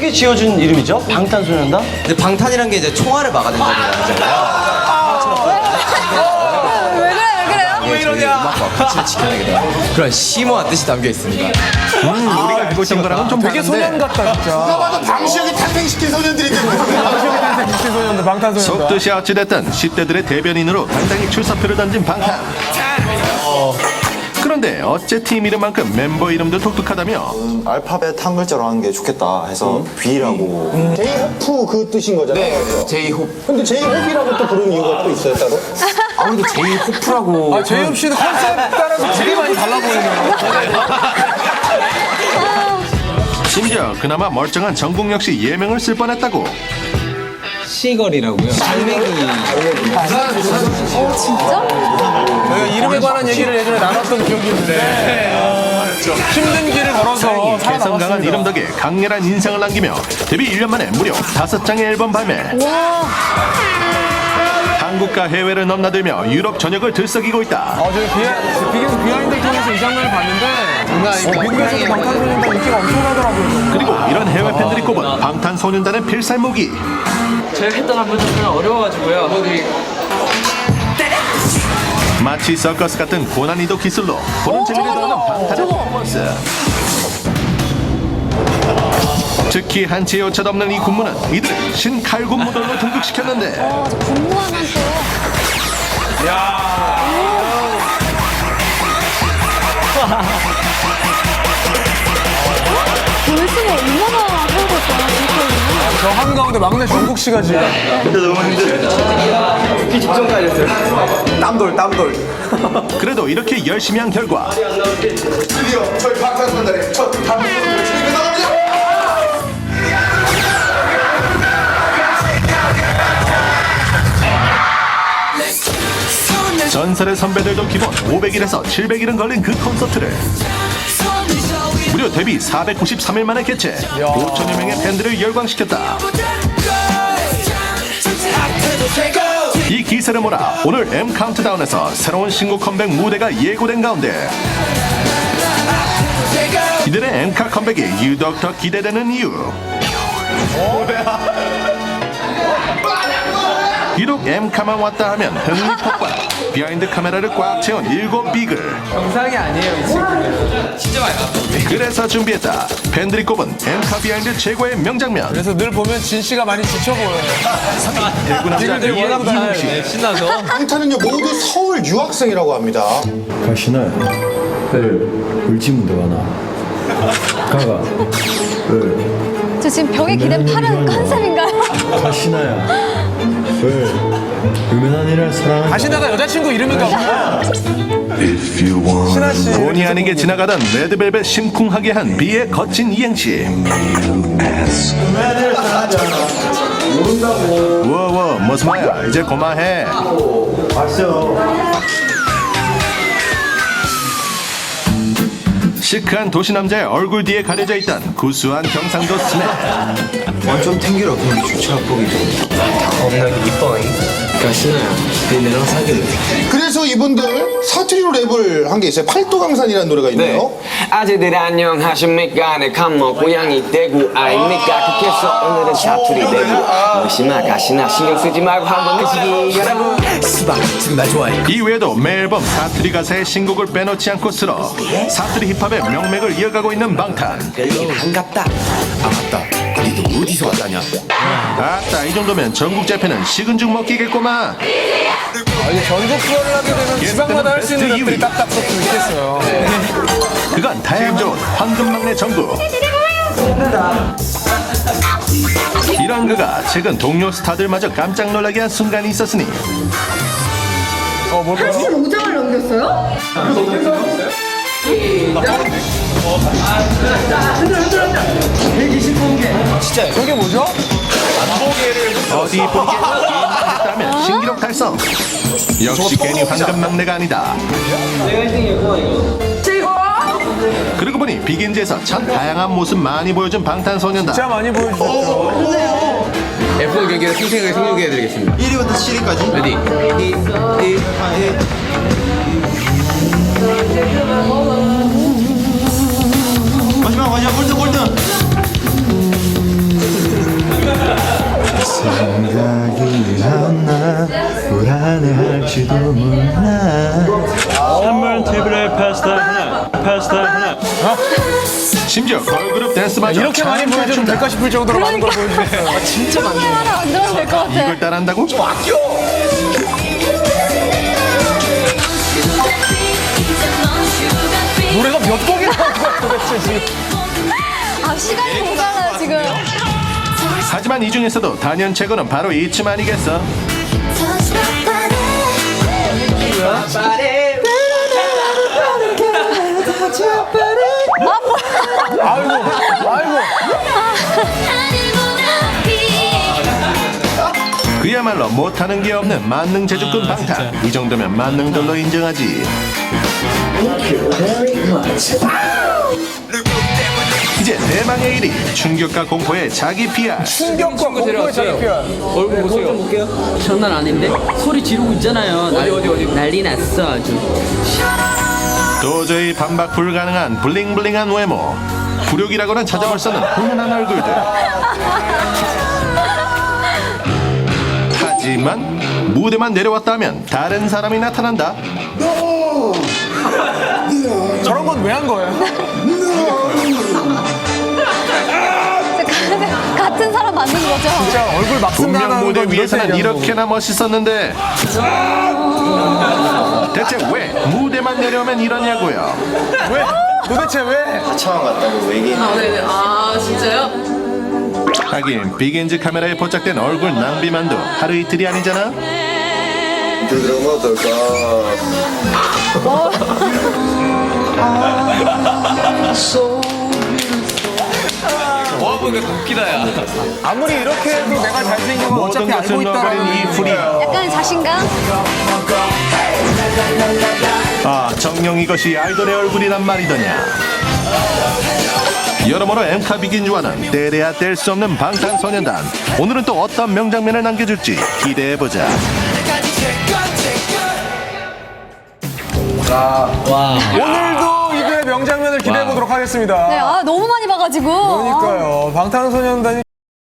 어떻게 지어준 이름이죠? 방탄소년단? 근데 방탄이란 게 이제 총알을 막아낸다는 거잖아요. 왜 그래 왜 그래요? 왜 이러냐? 음악과 가치를 지켜내겠다. 그런 심오한 뜻이 담겨 있습니다. 우리가 알고 있던 거랑은 좀 되게 소년 같다 진짜. 봐도 방시혁이 탄생시킨 소년들이 되는 거야. 방탄소년단 방탄소년단. 속뜻이 어찌됐든 10대들의 대변인으로 당당히 출사표를 던진 방탄. 그런데 어째 팀 이름만큼 멤버 이름도 독특하다며 알파벳 한 글자로 하는 게 좋겠다 해서 B라고 제이호프 그 뜻인 거잖아요. 네, 제이홉. 근데 제이호프라고 또 부른 이유가 또 있어요 따로? 아무래도 제이호프라고. 아 제이홉 씨는 컨셉 따라서 되게 많이 달라 보이네요. 심지어 그나마 멀쩡한 정국 역시 예명을 쓸 뻔했다고 시걸이라고요. 갈매기. 저희가 이름에 관한 얘기를 예전에 나눴던 기억이 있는데 힘든 길을 걸어서 개성 강한 살아남았습니다. 이름 덕에 강렬한 인상을 남기며 데뷔 1년 만에 무려 5장의 앨범 발매 한국과 해외를 넘나들며 유럽 전역을 들썩이고 있다. 어, 저희 비하, 비긴 비하인드를 통해서 이 장면을 봤는데 어, 미국에서도 방탄소년단 인기가 엄청나더라고요. 그리고 이런 해외 팬들이 꼽은 방탄소년단의 필살무기 제가 했던 안무는 어려워가지고요. 마치 서커스 같은 고난이도 기술로 보는 재미를 더하는 방탄의 퍼포먼스 특히 한치의 오차 없는 이 군무는 이들을 신칼군 모델로 등극시켰는데. 어, 저 군무하면 또. 조회수가 얼마나 살고 있잖아 진짜 저 한가운데 막내 정국 씨가 지금. 땀돌 땀돌. 그래도 이렇게 열심히 한 결과. 드디어 저희 방탄소년단의 첫 단독 전설의 선배들도 기본 500일에서 700일은 걸린 그 콘서트를. 무려 데뷔 493일 만에 개최. 5천여 명의 팬들을 열광시켰다. 이 기세를 몰아 오늘 M 카운트다운에서 새로운 신곡 컴백 무대가 예고된 가운데 이들의 엠카 컴백이 유독 더 기대되는 이유 비록 엠카만 왔다 하면 흥미 폭발 비하인드 카메라를 꽉 채운 일곱 비글 정상이 아니에요 이 친구는. 그래서 준비했다 팬들이 꼽은 엠카 비하인드 최고의 명장면 그래서 늘 보면 진 씨가 많이 지쳐 보여요. 일구 남자 지금 이의 워낙 다 신나서. 방탄은요 모두 서울 유학생이라고 합니다. 가시나요? 네. 울지 문대가나. 가가. 네. 저 지금 벽에 기댄 팔은 컨셉인가요? 가시나야. 왜? 유명한 일을 사랑한다. 가시나가 여자친구 이름인가 봐. 신하 씨. 본의 아니게 지나가던 레드벨벳 심쿵하게 한 비의 거친 이행시 워워 무슨 말야 이제 그만해 시크한 도시 남자의 얼굴 뒤에 가려져 있던 구수한 경상도 스냅 좀 탱기로 그런 게 좋지 않보기죠. 겁나 이뻐잉. 그러니까 신아야, 내 내랑 사귈래. 그래서 이분들 사투리로 랩을 한 게 있어요. 팔도강산이라는 노래가 있네요. 아재들 안녕하십니까 내 감목 고양이 대구 아닙니까 그래서 오늘은 사투리 대구 무시마 가시나 신경 쓰지 말고 한번 드시기 여러분 수박, 지금 날 좋아해. 이 외에도 매 앨범 사투리 가사의 신곡을 빼놓지 않고 쓸어 사투리 힙합의 명맥을 이어가고 있는 방탄 반갑다. 아, 맞다. 근데 너 어디서 왔다냐? 아따 이 정도면 전국 재팬은 식은 죽 먹기겠구만 아, 이게 전국 투어를 하게 되면 지방마다 할 수 있는 베스트 랩들이 2위. 딱딱 섞여 있겠어요. 그건 다양 좋은 황금막내 전국 이런 그가 최근 동료 스타들마저 깜짝 놀라게 한 순간이 있었으니 어, 뭘까요? 5장을 넘겼어요? 저게 뭐죠? 어디 보기에 했다면 신기록 달성 역시 괜히 황금 막내가 아니다 그러고 보니 비긴즈에서 참 다양한 모습 많이 보여준 방탄소년단 진짜 많이 보여주셨죠. F1 경기를 생생하게 성공해드리겠습니다. 1위부터 7위까지 레디. 마지막 마지막 꼴등 꼴등 생각이 안나 불안해할지도 몰라 한번 테이블에 파스타 하나, 파스타 하나. 심지어 걸그룹 댄스마저 이렇게 많이 잘 보여주면. 될까 싶을 정도로 많은 걸. 진짜 많네. 하나 만들어도 될 것 같아. 이걸 따라한다고? 노래가 거야 도대체 지금. 아, 시간이 모자라요, 지금. 하지만 이 중에서도 단연 최고는 바로 이쯤 아니겠어? 아이고 아이고. 그야말로 못하는 게 없는 만능 제주꾼 방탄 이 정도면 만능돌로 인정하지 이제 대망의 1위 충격과 공포의 자기 PR 충격과 공포의 자기 표현. 얼굴 보세요. 장난 아닌데? 소리 지르고 있잖아요. 어디 어디 어디. 난리 났어 아주. 도저히 반박 불가능한 블링블링한 외모 굴욕이라고는 찾아볼 수 없는 훈훈한 얼굴들 하지만 무대만 내려왔다면 다른 사람이 나타난다 저런 건 왜 한 거예요? 같은 사람 맞는 거죠? 진짜 얼굴 막 분명 쓴다는 무대 건 위에서는 이렇게 이렇게나 멋있었는데. 대체 왜 무대만 내려오면 이러냐고요. 왜? 도대체 왜? 하차만 갔다고 외계인 하긴 빅엔즈 카메라에 포착된 얼굴 낭비만도 하루 이틀이 아니잖아. 그러면 어떨까 아무리 이렇게 해도 내가 잘생긴 건 어차피 알고 넣어버린 이 있다라는 풀이. 약간 자신감? 아 정녕 이것이 아이돌의 얼굴이란 말이더냐. 여러모로 엠카 비긴즈와는 때려야 뗄 수 없는 방탄소년단. 오늘은 또 어떤 명장면을 남겨줄지 기대해보자. 오늘도 명장면을 기대해 보도록 하겠습니다. 네, 아, 너무 많이 봐가지고. 그러니까요. 방탄소년단이